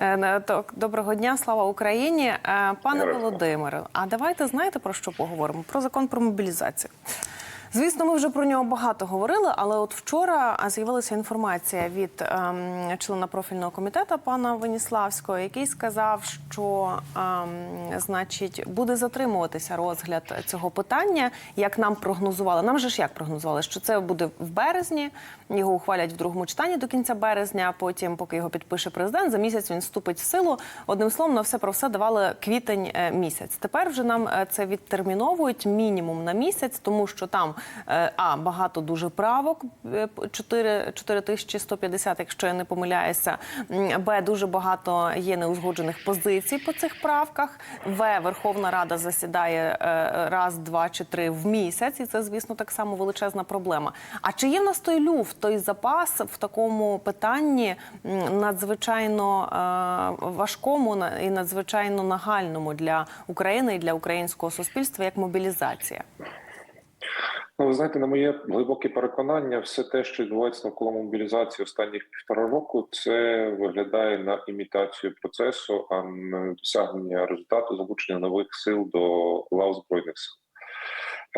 Е, доброго дня, слава Україні. Е, Пане. Володимире, а давайте знаєте про що поговоримо? Про закон про мобілізацію. Звісно, ми вже про нього багато говорили, але от вчора з'явилася інформація від ем, члена профільного комітету пана Веніславського, який сказав, що ем, значить буде затримуватися розгляд цього питання, як нам прогнозували. Нам же ж як прогнозували, що це буде в березні, його ухвалять в другому читанні до кінця березня. а Потім, поки його підпише президент, за місяць він вступить в силу. Одним словом, на все про все давали квітень е, місяць. Тепер вже нам е, це відтерміновують мінімум на місяць, тому що там а багато дуже правок е, 4, 4150, якщо я не помиляюся. Б дуже багато є неузгоджених позицій по цих правках. В Верховна Рада засідає е, раз, два чи три в місяць, і це, звісно, так само величезна проблема. А чи є в нас той люфт, той запас в такому питанні надзвичайно е, важкому і надзвичайно нагальному для України і для українського суспільства, як мобілізація? Ну, ви знаєте, на моє глибоке переконання, все те, що відбувається навколо мобілізації останніх півтора року, це виглядає на імітацію процесу, а не досягнення результату залучення нових сил до лав збройних сил.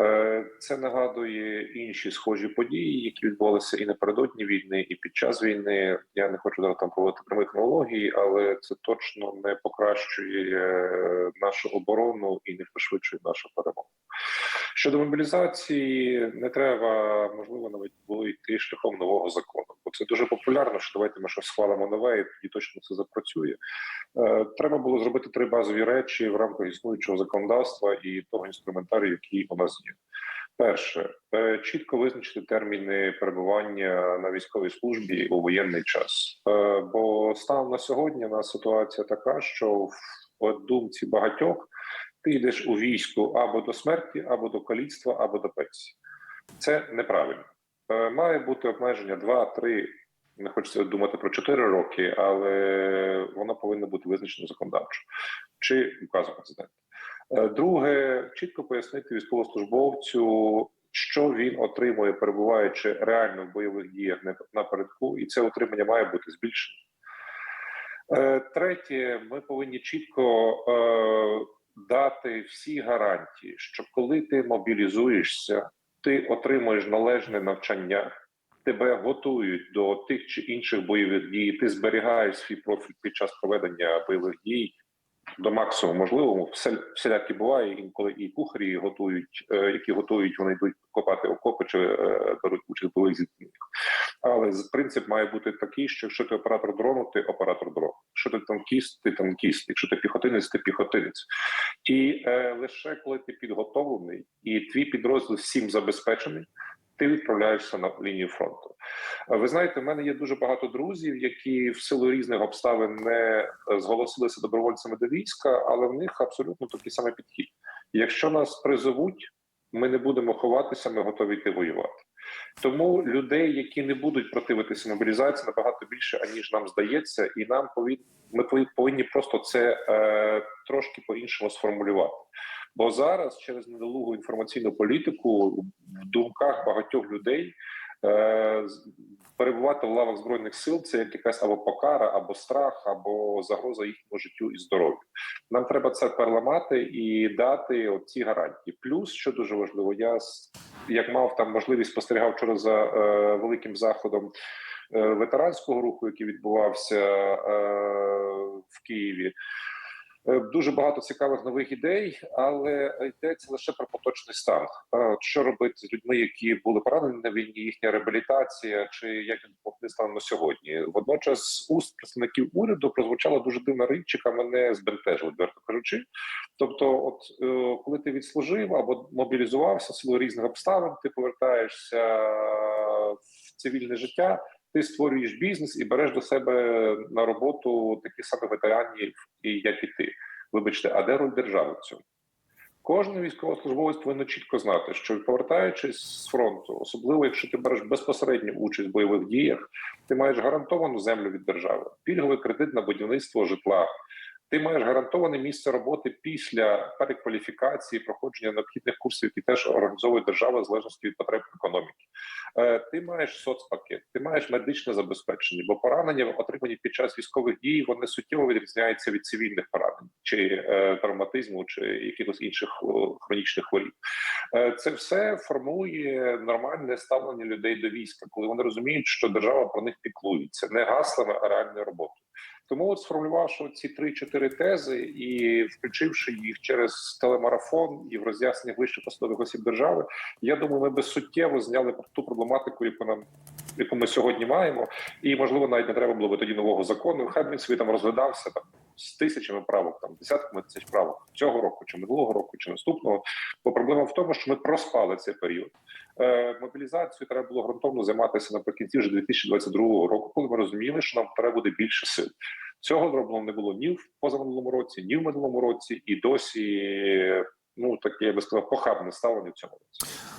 Е, Це нагадує інші схожі події, які відбувалися і напередодні війни, і під час війни. Я не хочу зараз там проводити прямих аналогій, але це точно не покращує е, нашу оборону і не пришвидшує нашу перемогу. Щодо мобілізації, не треба можливо навіть було йти шляхом нового закону, бо це дуже популярно. Що давайте ми щось схвалимо нове, і тоді точно це запрацює. Е, треба було зробити три базові речі в рамках існуючого законодавства і того інструментарію, який у нас є. Перше, е, чітко визначити терміни перебування на військовій службі у воєнний час. Е, Бо станом на сьогодні у нас ситуація така, що в думці багатьох ти йдеш у війську або до смерті, або до каліцтва, або до пенсії. Це неправильно. Е, Має бути обмеження 2-3, не хочеться думати про 4 роки, але воно повинно бути визначено законодавчо чи указом президента. Е, Друге, чітко пояснити військовослужбовцю, що він отримує, перебуваючи реально в бойових діях напередку, і це отримання має бути збільшено. Е, Третє, ми повинні чітко дати всі гарантії, що коли ти мобілізуєшся, ти отримуєш належне навчання, тебе готують до тих чи інших бойових дій, ти зберігаєш свій профіль під час проведення бойових дій до максимуму можливого. Все всілякі буває інколи і кухарі готують, е, які готують, вони йдуть копати окопи чи е, беруть участь бойових зіткненнях. Але принцип має бути такий, що якщо ти оператор дрону, ти оператор дрону. Якщо ти танкіст, ти танкіст. Якщо ти піхотинець, ти піхотинець. І е, лише коли ти підготовлений і твій підрозділ всім забезпечений, ти відправляєшся на лінію фронту. Е, Ви знаєте, в мене є дуже багато друзів, які в силу різних обставин не е, зголосилися добровольцями до війська, але в них абсолютно такий самий підхід. Якщо нас призовуть, ми не будемо ховатися, ми готові йти воювати. Тому людей, які не будуть противитися мобілізації, набагато більше аніж нам здається, і нам повинні ми повинні- просто це е, трошки по-іншому сформулювати. Бо зараз через недолугу інформаційну політику в думках багатьох людей перебувати в лавах збройних сил це як якась або покара, або страх, або загроза їхньому життю і здоров'ю. Нам треба це переламати і дати ці гарантії. Плюс, що дуже важливо, я як мав там можливість спостерігав вчора за е, великим заходом е, ветеранського руху, який відбувався е, в Києві. Е, Дуже багато цікавих нових ідей, але йдеться лише про поточний стан. Що робити з людьми, які були поранені на війні, їхня реабілітація, чи як він допомогти станом на сьогодні? Водночас уст представників уряду прозвучала дуже дивна річ, яка мене збентежила, відверто кажучи. Тобто, от е, коли ти відслужив або мобілізувався силу різних обставин, ти повертаєшся цивільне життя. Ти створюєш бізнес і береш до себе на роботу таких самих ветеранів, як і ти. Вибачте, а де роль держави в цьому? Кожен військовослужбовець повинен чітко знати, що повертаючись з фронту, особливо якщо ти береш безпосередню участь в бойових діях, ти маєш гарантовану землю від держави, пільговий кредит на будівництво житла, Ти маєш гарантоване місце роботи після перекваліфікації, проходження необхідних курсів, які теж організовує держава в залежності від потреб економіки. Е, Ти маєш соцпакет, ти маєш медичне забезпечення, бо поранення, отримані під час військових дій, вони суттєво відрізняються від цивільних поранень, чи е, травматизму, чи якихось інших хронічних хворіб. Е, Це все формує нормальне ставлення людей до війська, коли вони розуміють, що держава про них піклується не гаслами, а реальною роботою. Тому, от сформулювавши ці три-чотири тези і включивши їх через телемарафон і в роз'яснення вищих посадових осіб держави, я думаю, ми би суттєво зняли ту проблематику, яку нам яку ми сьогодні маємо, і можливо навіть не треба було би тоді нового закону. Хай він собі там розглядався там з тисячами правок, там десятками тисяч правок цього року, чи минулого року, чи наступного. Бо проблема в тому, що ми проспали цей період. Е, мобілізацію треба було ґрунтовно займатися наприкінці вже 2022 року, коли ми розуміли, що нам треба буде більше сил. Цього зроблено не було ні в позаминулому році, ні в минулому році, і досі ну таке я би сказав похабне ставлення в цьому році.